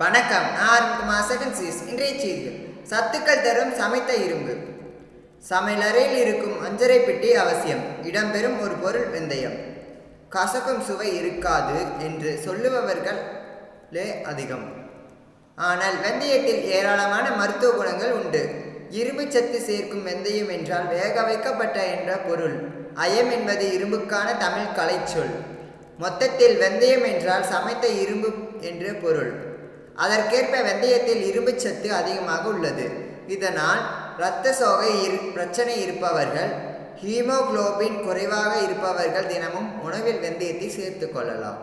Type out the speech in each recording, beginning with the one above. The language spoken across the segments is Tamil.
வணக்கம். நான் அருண்குமார் செகண்ட் சீஸ் இன்றைய செய்திகள். சத்துக்கள் தரும் சமைத்த இரும்பு. சமையலறையில் இருக்கும் அஞ்சரை பெட்டி அவசியம். இடம்பெறும் ஒரு பொருள் வெந்தயம். கசக்கும் சுவை இருக்காது என்று சொல்லுபவர்களே அதிகம். ஆனால் வெந்தயத்தில் ஏராளமான மருத்துவ குணங்கள் உண்டு. இரும்பு சத்து சேர்க்கும் வெந்தயம் என்றால் வேக வைக்கப்பட்ட என்ற பொருள். அயம் என்பது இரும்புக்கான தமிழ் கலைச்சொல். மொத்தத்தில் வெந்தயம் என்றால் சமைத்த இரும்பு என்று பொருள். அதற்கேற்ப வெந்தயத்தில் இரும்பு சத்து அதிகமாக உள்ளது. இதனால் இரத்த சோகை இரு பிரச்சனை இருப்பவர்கள் ஹீமோகுளோபின் குறைவாக இருப்பவர்கள் தினமும் உணவில் வெந்தயத்தை சேர்த்து கொள்ளலாம்.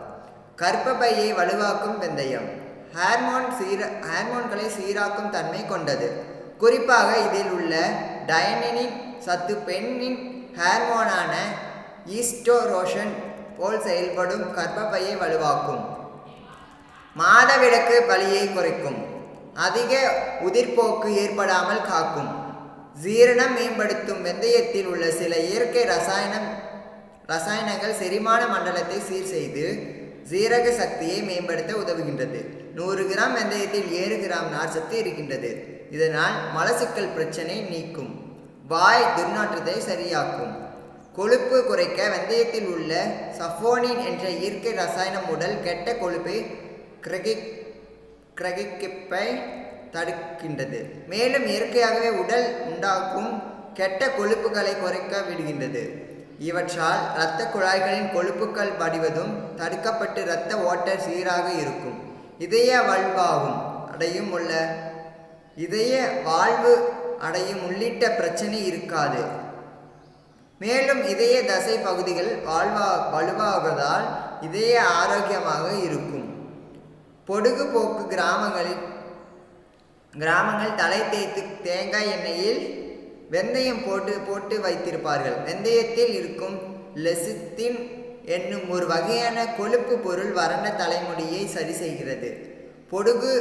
கர்ப்பப்பையை வலுவாக்கும் வெந்தயம். ஹார்மோன் சீர ஹார்மோன்களை சீராக்கும் தன்மை கொண்டது. குறிப்பாக இதில் உள்ள டயனினின் சத்து பெண்ணின் ஹார்மோனான ஈஸ்டோரோஷன் போல் செயல்படும் கர்ப்பப்பையை வலுவாக்கும். மாதவிடக்கு வலியை குறைக்கும். அதிக உதிர்ப்போக்கு ஏற்படாமல் காக்கும். ஜீரணம் மேம்படுத்தும் வெந்தயத்தில் உள்ள சில இயற்கை ரசாயனம் ரசாயனங்கள் செரிமான மண்டலத்தை சீர் செய்து ஜீரக சக்தியை மேம்படுத்த உதவுகின்றது. நூறு கிராம் வெந்தயத்தில் ஏழு கிராம் நார்ச்சத்து இருக்கின்றது. இதனால் மலச்சிக்கல் பிரச்சனை நீக்கும். வாய் துர்நாற்றத்தை சரியாக்கும். கொழுப்பு குறைக்க வெந்தயத்தில் உள்ள சஃபோனின் என்ற இயற்கை ரசாயனம் உடல் கெட்ட கொழுப்பை கிரகி கிரகிப்பை தடுக்கின்றது. மேலும் இயற்கையாகவே உடல் உண்டாக்கும் கெட்ட கொழுப்புகளை குறைக்க விடுகின்றது. இவற்றால் இரத்த குழாய்களின் கொழுப்புகள் படிவதும் தடுக்கப்பட்டு இரத்த ஓட்ட சீராக இருக்கும். இதய வாழ்வாகும் அடையும் உள்ள இதய வாழ்வு அடையும் உள்ளிட்ட பிரச்சனை இருக்காது. மேலும் இதய தசை பகுதிகள் வாழ்வா வலுவாவதால் இதய ஆரோக்கியமாக இருக்கும். பொடுகுபோக்கு கிராமங்களில் கிராமங்கள் தலை தேய்த்து தேங்காய் எண்ணெயில் வெந்தயம் போட்டு போட்டு வைத்திருப்பார்கள். வெந்தயத்தில் இருக்கும் லெசித்தின் என்னும் ஒரு வகையான கொழுப்பு பொருள் வறண்ட தலைமுடியை சரி செய்கிறது. பொடுகு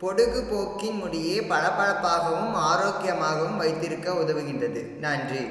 பொடுகு போக்கின் முடியை பளபளப்பாகவும் ஆரோக்கியமாகவும் வைத்திருக்க உதவுகின்றது. நன்றி.